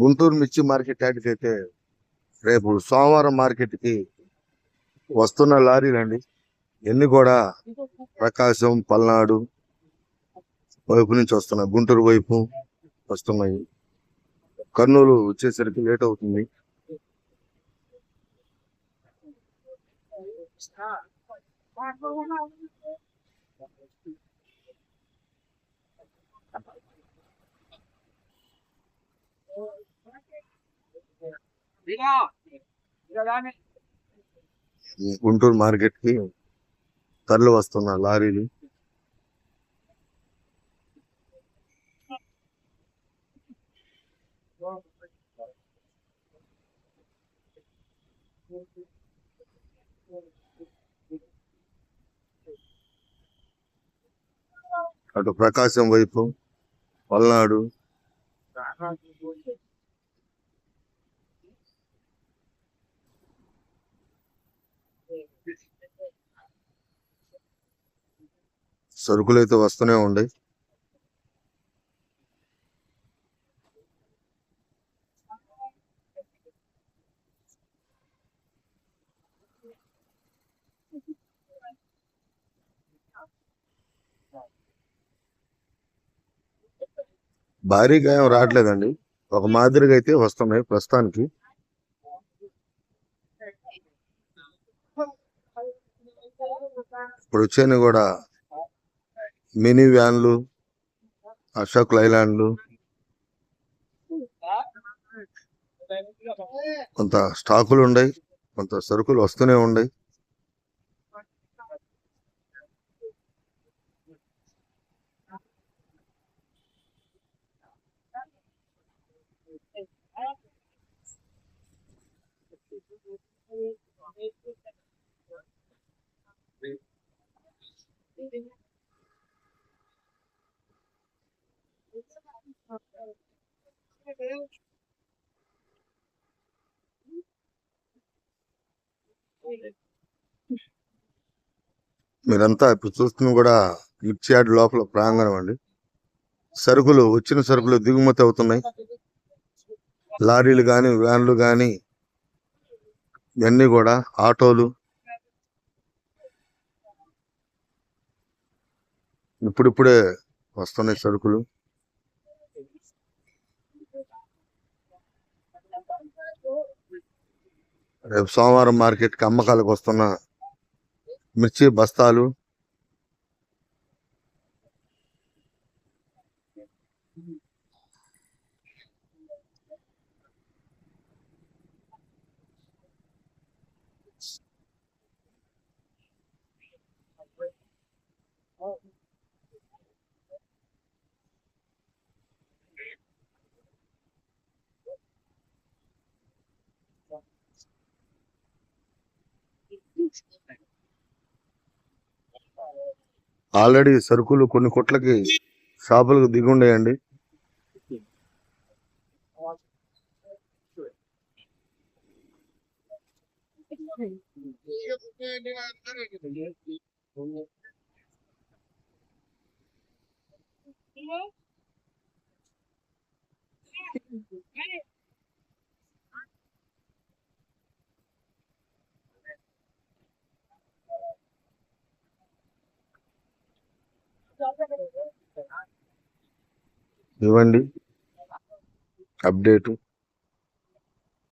గుంటూరు మిర్చి మార్కెట్ యార్డ్కి అయితే రేపు సోమవారం మార్కెట్కి వస్తున్న లారీలు అండి ఎన్ని కూడా ప్రకాశం పల్నాడు వైపు నుంచి వస్తున్నాయి గుంటూరు వైపు వస్తున్నాయి. కర్నూలు వచ్చేసరికి లేట్ అవుతుంది. ఈ గుంటూరు మార్కెట్కి తరలి వస్తున్న లారీలు. అటు ప్రకాశం వైపు పల్నాడు సరుకులు అయితే వస్తూనే ఉన్నాయి భారీగా ఏం రావట్లేదండి. ఒక మాదిరిగా అయితే వస్తున్నాయి ప్రస్తుతానికి. ఇప్పుడు వచ్చేవి కూడా మినీ వ్యాన్లు అశోక్ లైలాండ్లు కొంత స్టాకులు ఉన్నాయి కొంత సరుకులు వస్తూనే ఉన్నాయి మీరంతా ఇప్పుడు చూస్తున్న కూడా మిర్చి యార్డ్ లోపల ప్రాంగణం అండి. సరుకులు వచ్చిన సరుకులు దిగుమతి అవుతున్నాయి. లారీలు కానీ వ్యాన్లు కానీ ఇవన్నీ కూడా ఆటోలు. ఇప్పుడిప్పుడే వస్తున్నాయి సరుకులు. రేపు సోమవారం మార్కెట్కి అమ్మకాలకు వస్తున్న మిర్చి బస్తాలు. ఆల్రెడీ సరుకులు కొన్ని కొట్లకి షాపులకు దిగి ఉన్నాయండి ఇవ్వండి. అప్డేటు.